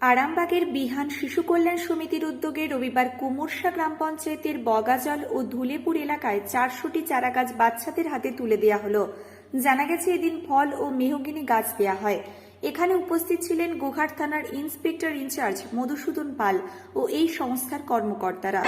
আরামবাগের বিহান শিশু কল্যাণ সমিতির উদ্যোগে রবিবার কুমুরশা গ্রাম পঞ্চায়েতের বগাজল ও ধুলেপুর এলাকায় চারশোটি চারাগাছ বাচ্চাদের হাতে তুলে দেওয়া হলো। জানা গেছে এদিন ফল ও মেহগিনি গাছ দেওয়া হয়। এখানে উপস্থিত ছিলেন গোঘাট থানার inspector in charge Madhusudan Pal ও এই সংস্থার কর্মকর্তারা।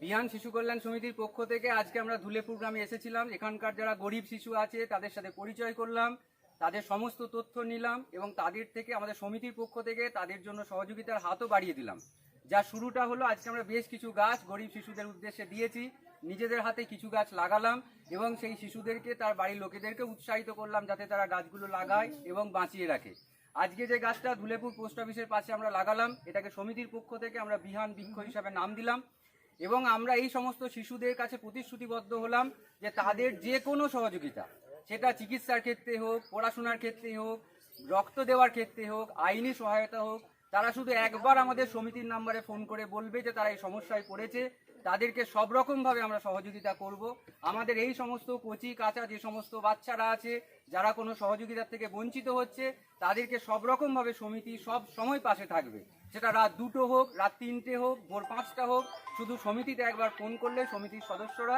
বিহান শিশু কল্যাণ সমিতির পক্ষ থেকে আজকে আমরা ধুলেপুর গ্রামে এসেছিলাম। এখানকার যারা গরিব শিশু আছে, তাদের সাথে পরিচয় করলাম, তাদের সমস্ত তথ্য নিলাম এবং তাদের থেকে, আমাদের সমিতির পক্ষ থেকে তাদের জন্য সহযোগিতার হাতও বাড়িয়ে দিলাম। যা শুরুটা হলো, আজকে আমরা বেশ কিছু গাছ গরিব শিশুদের উদ্দেশ্যে দিয়েছি। নিজেদের হাতে কিছু গাছ লাগালাম এবং সেই শিশুদেরকে, তার বাড়ির লোকেদেরকে উৎসাহিত করলাম যাতে তারা গাছগুলো লাগায় এবং বাঁচিয়ে রাখে। আজকে যে গাছটা ধুলেপুর পোস্ট অফিসের পাশে আমরা লাগালাম, এটাকে সমিতির পক্ষ থেকে আমরা বিহান বৃক্ষ হিসাবে নাম দিলাম এবং আমরা এই সমস্ত শিশুদের কাছে প্রতিশ্রুতিবদ্ধ হলাম যে তাদের যে কোনো সহযোগিতা, সেটা চিকিৎসার ক্ষেত্রে হোক, পড়াশোনার ক্ষেত্রে হোক, রক্ত দেওয়ার ক্ষেত্রে হোক, আইনি সহায়তা হোক তারা শুধু একবার আমাদের সমিতির নাম্বারে ফোন করে বলবে যে তারা এই সমস্যায় পড়েছে। তাদেরকে সব রকমভাবে আমরা সহযোগিতা করব। আমাদের এই সমস্ত কচি কাঁচা যে সমস্ত বাচ্চারা আছে, যারা কোনো সহযোগিতার থেকে বঞ্চিত হচ্ছে, তাদেরকে সব রকমভাবে সমিতি সব সময় পাশে থাকবে। সেটা রাত দুটো হোক, রাত তিনটে হোক, ভোর পাঁচটা হোক, শুধু সমিতিতে একবার ফোন করলে সমিতির সদস্যরা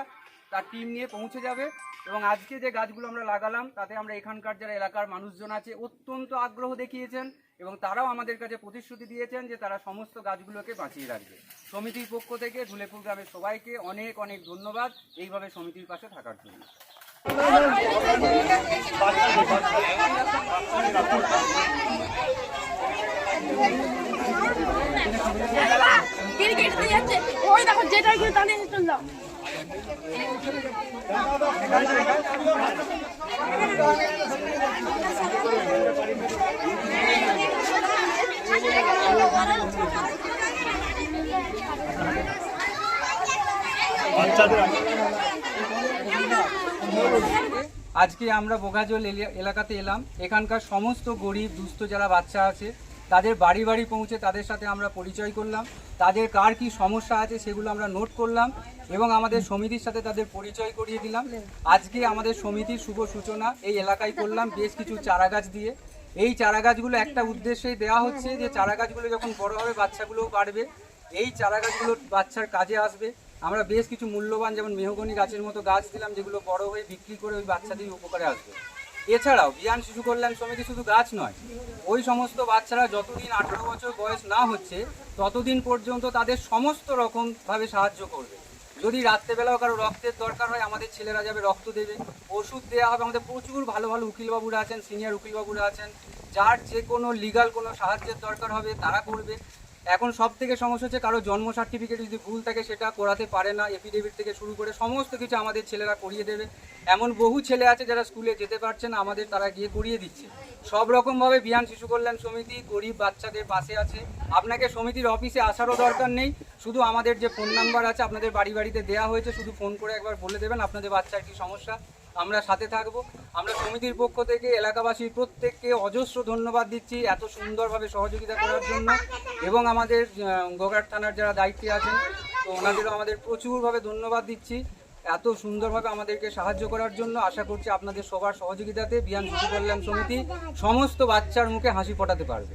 তার টিম নিয়ে পৌঁছে যাবে এবং আজকে যে গাছগুলো আমরা লাগালাম, তাতে আমরা এখানকার যারা এলাকার মানুষজন আছে, অত্যন্ত আগ্রহ দেখিয়েছেন। এবং তারাও আমাদের কাছে প্রতিশ্রুতি দিয়েছেন যে তারা সমস্ত গাছগুলোকে বাঁচিয়ে রাখবে। সমিতির পক্ষ থেকে ধুলেপুর গ্রামের সবাইকে অনেক অনেক ধন্যবাদ এইভাবে সমিতির পাশে থাকার জন্য। আজকে আমরা বোগাজল এলি- এলাকাতে এলাম। এখানকার সমস্ত গরিব, দুস্থ যারা বাচ্চা আছে, তাদের বাড়ি বাড়ি পৌঁছে তাদের সাথে আমরা পরিচয় করলাম। তাদের কার কি সমস্যা আছে সেগুলো আমরা নোট করলাম এবং আমাদের সমিতির সাথে তাদের পরিচয় করিয়ে দিলাম। আজকে আমাদের সমিতির শুভ সূচনা এই এলাকায় করলাম। বেশ কিছু চারাগাছ দিয়ে এই চারা গাছগুলো একটা উদ্দেশ্যেই দেওয়া হচ্ছে যে চারা গাছগুলো যখন বড় হবে বাচ্চাগুলোও বাড়বে এই চারাগাছগুলো বাচ্চার কাজে আসবে। আমরা বেশ কিছু মূল্যবান যেমন মেহগনি গাছের মতো গাছ দিলাম, যেগুলো বড় হয়ে বিক্রি করে ওই বাচ্চাদের উপকারে আসবে। এছাড়াও বিয়ান শিশু কল্যাণ সমিতি শুধু গাছ নয়, ওই সমস্ত বাচ্চারা যতদিন আঠারো বছর বয়স না হচ্ছে, ততদিন পর্যন্ত তাদের সমস্ত রকমভাবে সাহায্য করবে। যদি রাত্রেবেলাও কারও রক্তের দরকার হয়, আমাদের ছেলেরা যাবে রক্ত দেবে। ওষুধ দেওয়া হবে। আমাদের প্রচুর ভালো ভালো উকিলবাবুরা আছেন সিনিয়র উকিলবাবুরা আছেন। যার যে কোনো লিগাল কোনো সাহায্যের দরকার হবে, তারা করবে। এখন সব থেকে সমস্যা হচ্ছে কারও জন্ম সার্টিফিকেট যদি ভুল থাকে সেটা করাতে পারে না এফিডেভিট থেকে শুরু করে সমস্ত কিছু আমাদের ছেলেরা করিয়ে দেবে। এমন বহু ছেলে আছে যারা স্কুলে যেতে পারছে না, আমাদের তারা গিয়ে করিয়ে দিচ্ছে। সব রকমভাবে বিহান শিশু কল্যাণ সমিতি গরিব বাচ্চাদের পাশে আছে। আপনাকে সমিতির অফিসে আসারও দরকার নেই। শুধু আমাদের যে ফোন নাম্বার আছে, আপনাদের বাড়ি বাড়িতে দেওয়া হয়েছে, শুধু ফোন করে একবার বলে দেবেন আপনাদের বাচ্চার কি সমস্যা। আমরা সাথে থাকব। আমরা সমিতির পক্ষ থেকে, এলাকাবাসীর প্রত্যেককে অজস্র ধন্যবাদ দিচ্ছি এত সুন্দরভাবে সহযোগিতা করার জন্য। এবং আমাদের গোঘাট থানার যারা দায়িত্বে আছেন, তো ওনাদেরও আমাদের প্রচুরভাবে ধন্যবাদ দিচ্ছি। এত সুন্দরভাবে আমাদেরকে সাহায্য করার জন্য আশা করছি আপনাদের সবার সহযোগিতাতে বিয়ান শিশু কল্যাণ সমিতি সমস্ত বাচ্চার মুখে হাসি ফোটাতে পারবে।